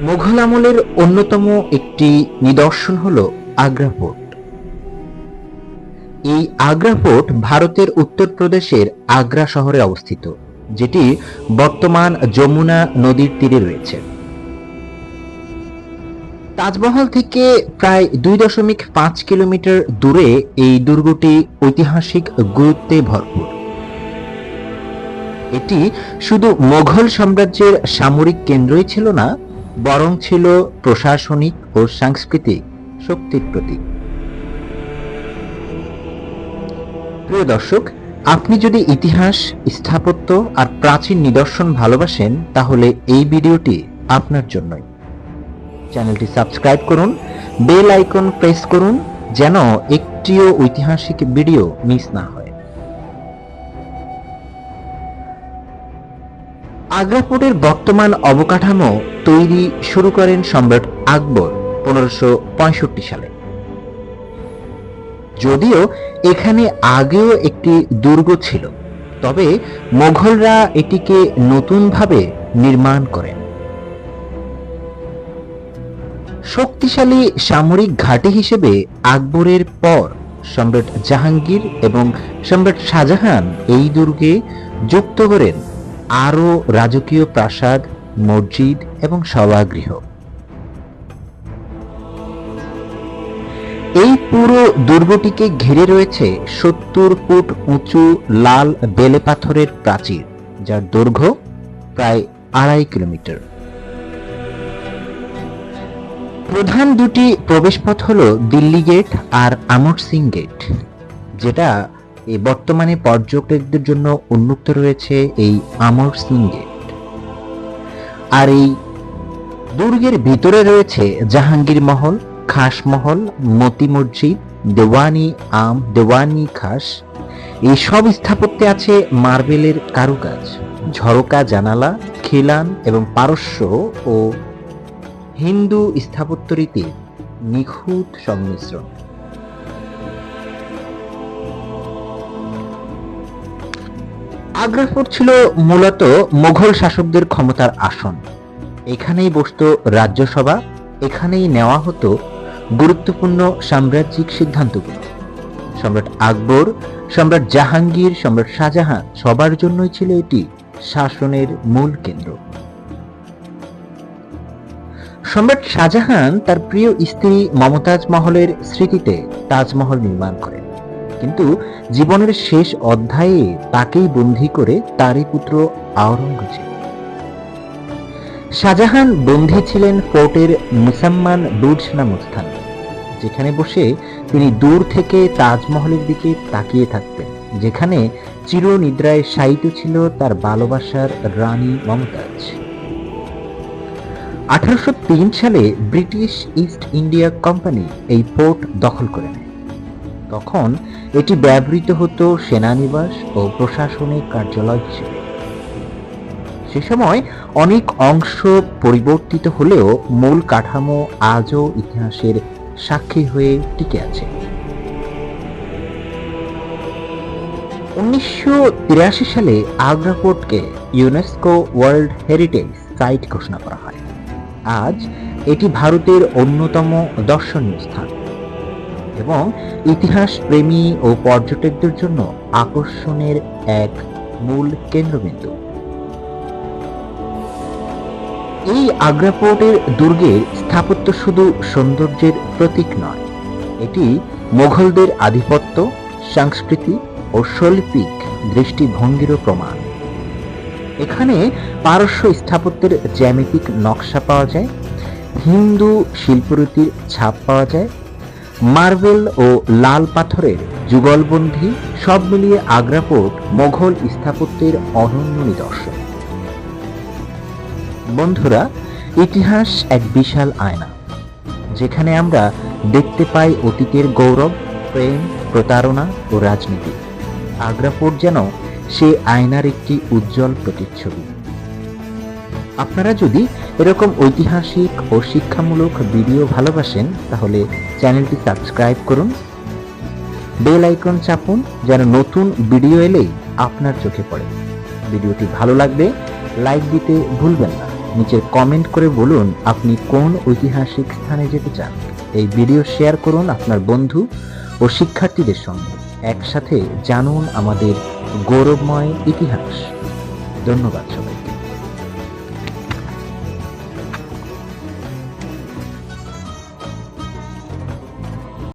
মুঘল আমলের অন্যতম একটি নিদর্শন হল আগ্রা ফোর্ট। এই আগ্রা ফোর্ট ভারতের উত্তরপ্রদেশের আগ্রা শহরে অবস্থিত, যেটি বর্তমান যমুনা নদীর তীরে রয়েছে। তাজমহল থেকে প্রায় দুই দশমিক পাঁচ কিলোমিটার দূরে এই দুর্গটি ঐতিহাসিক গুরুত্বে ভরপুর। এটি শুধু মোঘল সাম্রাজ্যের সামরিক কেন্দ্রই ছিল না বরং ছিল প্রশাসনিক ও সাংস্কৃতিক শক্তির প্রতীক। প্রিয় দর্শক, আপনি যদি ইতিহাস, স্থাপত্য আর প্রাচীন নিদর্শন ভালোবাসেন, তাহলে এই ভিডিওটি আপনার জন্যই। চ্যানেলটি সাবস্ক্রাইব করুন, বেল আইকন প্রেস করুন, যেন একটিও ঐতিহাসিক ভিডিও মিস না হয়। আগ্রা ফোর্টের বর্তমান অবকাঠামো তৈরি শুরু করেন সম্রাট আকবর পনেরোশো সালে। যদিও এখানে আগেও একটি দুর্গ ছিল, তবে মোঘলরা এটিকে নতুনভাবে নির্মাণ করেন। শক্তিশালী সামরিক ঘাঁটি হিসেবে আকবরের পর সম্রাট জাহাঙ্গীর এবং সম্রাট শাহজাহান এই দুর্গে যুক্ত করেন আরও রাজকীয় প্রাসাদ, মসজিদ এবং সভাগৃহ। এই পুরো দুর্গটিকে ঘিরে রয়েছে সত্তর ফুট উঁচু লাল বেলে পাথরের প্রাচীর, যার দৈর্ঘ্য প্রায় আড়াই কিলোমিটার। প্রধান দুটি প্রবেশপথ হল দিল্লি গেট আর আমর সিং গেট, যেটা এই বর্তমানে পর্যটকদের জন্য উন্মুক্ত রয়েছে এই আমর সিং গেট। আর এই দুর্গের ভিতরে রয়েছে জাহাঙ্গীর মহল, খাস মহল, মতি মসজিদ, দেওয়ানি আম, দেওয়ানি খাস। এই সব স্থাপত্যে আছে মার্বেলের কারুকাজ, ঝরকা জানালা, খিলান এবং পারস্য ও হিন্দু স্থাপত্য রীতির নিখুঁত সংমিশ্রণ। আগ্রা ফোর্ট ছিল মূলত মুঘল শাসকদের ক্ষমতার আসন। এখানেই বসত রাজ্যসভা, এখানেই নেওয়া হতো গুরুত্বপূর্ণ সাম্রাজ্যিক সিদ্ধান্তগুলো। সম্রাট আকবর, সম্রাট জাহাঙ্গীর, সম্রাট শাহজাহান সবার জন্যই ছিল এটি শাসনের মূল কেন্দ্র। সম্রাট শাহজাহান তার প্রিয় স্ত্রী মমতাজ মহলের স্মৃতিতে তাজমহল নির্মাণ করেন। কিন্তু জীবনের শেষ অধ্যায়ে তাকেই বন্দী করে তারই পুত্র আওরঙ্গজেব। শাহজাহান বন্দী ছিলেন ফোর্টের মুসাম্মান বুর্জ নামক স্থানে, যেখানে বসে তিনি দূর থেকে তাজমহলের দিকে তাকিয়ে থাকতেন, যেখানে চিরনিদ্রায় শায়িত ছিল তার ভালোবাসার রানী মমতাজ। আঠারোশো তিন সালে ব্রিটিশ ইস্ট ইন্ডিয়া কোম্পানি এই পোর্ট দখল করে নেয়। তখন এটি ব্যবহৃত হতো সেনানিবাস ও প্রশাসনিক কার্যালয় হিসেবে। সে সময় অনেক অংশ পরিবর্তিত হলেও মূল কাঠামো আজও ইতিহাসের সাক্ষী হয়ে টিকে আছে। উনিশশো তিরাশি সালে আগ্রা ফোর্টকে ইউনেস্কো ওয়ার্ল্ড হেরিটেজ সাইট ঘোষণা করা হয়। আজ এটি ভারতের অন্যতম দর্শনীয় স্থান। এবং ইতিহাস প্রেমী ও পর্যটকদের জন্য আকর্ষণের এক মূল কেন্দ্রবিন্দু। এই আগ্রা পোর্টের দুর্গের স্থাপত্য শুধু সৌন্দর্যের প্রতীক নয়, এটি মোঘলদের আধিপত্য, সংস্কৃতি ও শৈল্পিক দৃষ্টিভঙ্গিরও প্রমাণ। এখানে পারস্য স্থাপত্যের জ্যামিতিক নকশা পাওয়া যায়, হিন্দু শিল্পরীতির ছাপ পাওয়া যায় মার্বেল ও লাল পাথরের যুগলবন্ধি সব মিলিয়ে আগ্রা মোঘল স্থাপত্যের অনন্য নিদর্শন। বন্ধুরা, ইতিহাস এক বিশাল আয়না, যেখানে আমরা দেখতে পাই অতীতের গৌরব, প্রেম, প্রতারণা ও রাজনীতি। আগ্রা ফোর্ট যেন সে আয়নার একটি উজ্জ্বল প্রতিচ্ছবি। আপনারা যদি এরকম ঐতিহাসিক ও শিক্ষামূলক ভিডিও ভালোবাসেন, তাহলে চ্যানেলটি সাবস্ক্রাইব করুন। বেল আইকন চাপুন, যেন নতুন ভিডিও এলেই আপনার চোখে পড়ে। ভিডিওটি ভালো লাগবে লাইক দিতে ভুলবেন না। নিচে কমেন্ট করে বলুন, আপনি কোন ঐতিহাসিক স্থানে যেতে চান? এই ভিডিও শেয়ার করুন আপনার বন্ধু ও শিক্ষার্থীদের সঙ্গে। একসাথে জানুন আমাদের গৌরবময় ইতিহাস। ধন্যবাদ সবাই